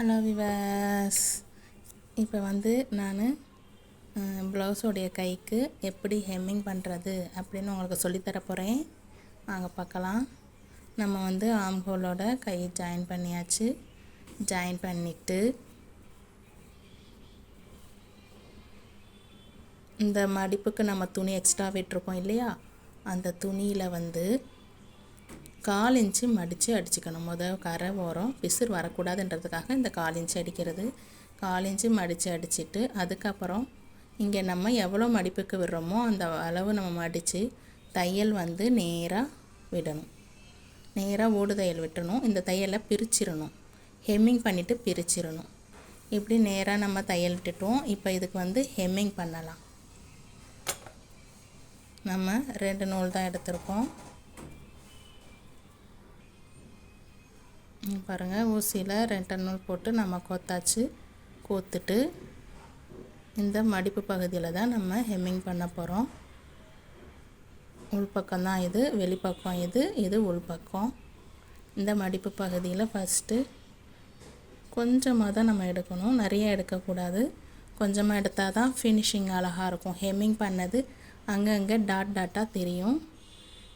Hello விவாஸ் இப்போ வந்து நான் ப்ளவுஸோடைய கைக்கு எப்படி ஹெம்மிங் பண்ணுறது அப்படின்னு உங்களுக்கு சொல்லித்தர போகிறேன் வாங்க பார்க்கலாம். நம்ம வந்து ஆம்ஹோலோட கை ஜாயின் பண்ணியாச்சு. ஜாயின் பண்ணிவிட்டு இந்த மடிப்புக்கு நம்ம துணி எக்ஸ்ட்ரா விட்டுருக்கோம் இல்லையா? அந்த துணியில் வந்து கால் இன்ச்சு மடித்து அடிச்சுக்கணும். முதல் கரை ஓரம் பிசுர் வரக்கூடாதுன்றதுக்காக இந்த கால் இன்ச்சு அடிக்கிறது. கால் இன்ச்சு மடித்து அடிச்சுட்டு அதுக்கப்புறம் இங்கே நம்ம எவ்வளோ மடிப்புக்கு விடுறோமோ அந்த அளவு நம்ம மடித்து தையல் வந்து நேராக விடணும். நேராக ஓடு தையல் விட்டணும். இந்த தையலை பிரிச்சிடணும். ஹெம்மிங் பண்ணிவிட்டு பிரிச்சிடணும். இப்படி நேராக நம்ம தையல் விட்டுட்டோம். இப்போ இதுக்கு வந்து ஹெம்மிங் பண்ணலாம். நம்ம ரெண்டு நூல் தான் எடுத்திருக்கோம். பாருங்கள் ஊசியில் ரெண்டு நூல் போட்டு நம்ம கோத்தாச்சு. கோத்துட்டு இந்த மடிப்பு பகுதியில் தான் நம்ம ஹெம்மிங் பண்ண போகிறோம் உள்பக்கம் தான் இது வெளிப்பக்கம் இது இது உள்பக்கம் இந்த மடிப்பு பகுதியில் ஃபஸ்ட்டு கொஞ்சமாக தான் நம்ம எடுக்கணும். நிறைய எடுக்கக்கூடாது. கொஞ்சமாக எடுத்தால் தான் ஃபினிஷிங் அழகாக இருக்கும். ஹெம்மிங் பண்ணது அங்கங்கே டாட் டாட்டாக தெரியும்.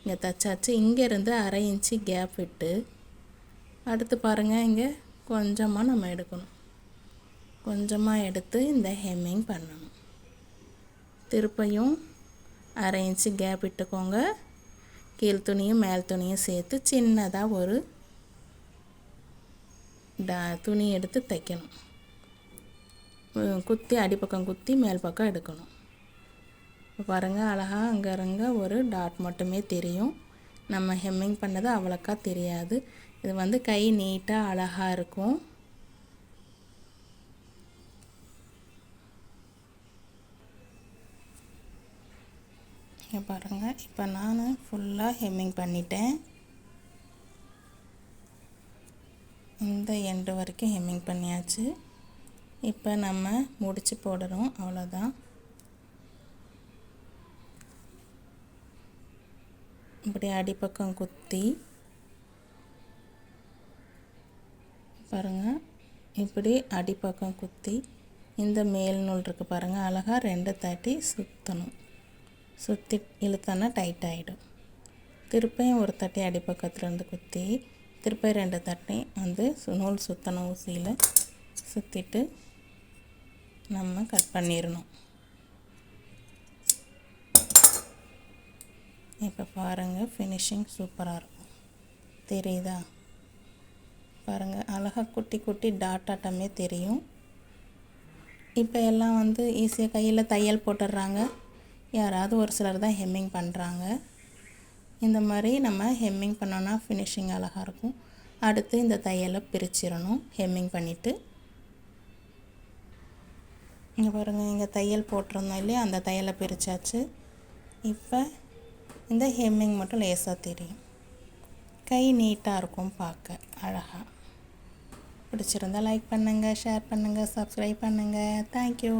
இங்கே தச்சாச்சு. இங்கேருந்து அரை இன்ச்சு கேப் விட்டு அடுத்து பாருங்கள் இங்கே கொஞ்சமாக நம்ம எடுக்கணும். கொஞ்சமாக எடுத்து இந்த ஹெம்மிங் பண்ணணும். திருப்பையும் அரை இன்ச்சு கேப் விட்டுக்கோங்க கீழ் துணியும் மேல் துணியும் சேர்த்து சின்னதாக ஒரு டா துணி எடுத்து தைக்கணும். குத்தி அடிப்பக்கம் குத்தி மேல் பக்கம் எடுக்கணும். இப்போ பாருங்கள் அழகாக அங்கே இருங்க ஒரு டாட் மட்டுமே தெரியும். நம்ம ஹெம்மிங் பண்ணது அவ்வளோக்கா தெரியாது. இது வந்து கை நீட்டாக அழகாக இருக்கும். இங்கே பாருங்கள் இப்போ நான் ஃபுல்லாக ஹெம்மிங் பண்ணிட்டேன். இந்த எண்டு வரைக்கும் ஹெம்மிங் பண்ணியாச்சு. இப்போ நம்ம முடித்து போடுறோம் அவ்வளோதான் இப்படி அடிப்பக்கம் குத்தி பாருங்கள் இப்படி அடிப்பக்கம் குத்தி இந்த மேல் நூல் இருக்குது பாருங்கள் அழகாக ரெண்டு தட்டி சுற்றணும் சுற்றி இழுத்தோன்னா டைட் ஆகிடும் திருப்பையும் ஒரு தட்டி அடிப்பக்கத்துலேருந்து குத்தி திருப்பி ரெண்டு தட்டி வந்து நூல் சுற்றணும் ஊசியில் சுற்றிட்டு நம்ம கட் பண்ணிடணும் இப்போ பாருங்கள் ஃபினிஷிங் சூப்பராக இருக்கும். தெரியுதா? பாருங்கள் அழகாக குட்டி குட்டி டாட்டாட்டமே தெரியும். இப்போ எல்லாம் வந்து ஈஸியாக கையில் தையல் போட்டுடுறாங்க. யாராவது ஒரு சிலர் தான் ஹெம்மிங் பண்ணுறாங்க இந்த மாதிரி நம்ம ஹெம்மிங் பண்ணோன்னா ஃபினிஷிங் அழகாக இருக்கும். அடுத்து இந்த தையலை பிரிச்சிடணும் ஹெம்மிங் பண்ணிவிட்டு இங்கே பாருங்கள் இங்கே தையல் போட்டிருந்தோம் இல்லையா? அந்த தையலை பிரித்தாச்சு இப்போ இந்த ஹெம்மிங் மட்டும் லேசாக தெரியும். கை நீட்டாக இருக்கும் பார்க்க அழகாக பிடிச்சிருந்தால் லைக் பண்ணுங்கள் ஷேர் பண்ணுங்கள் சப்ஸ்கிரைப் பண்ணுங்கள் தேங்க்யூ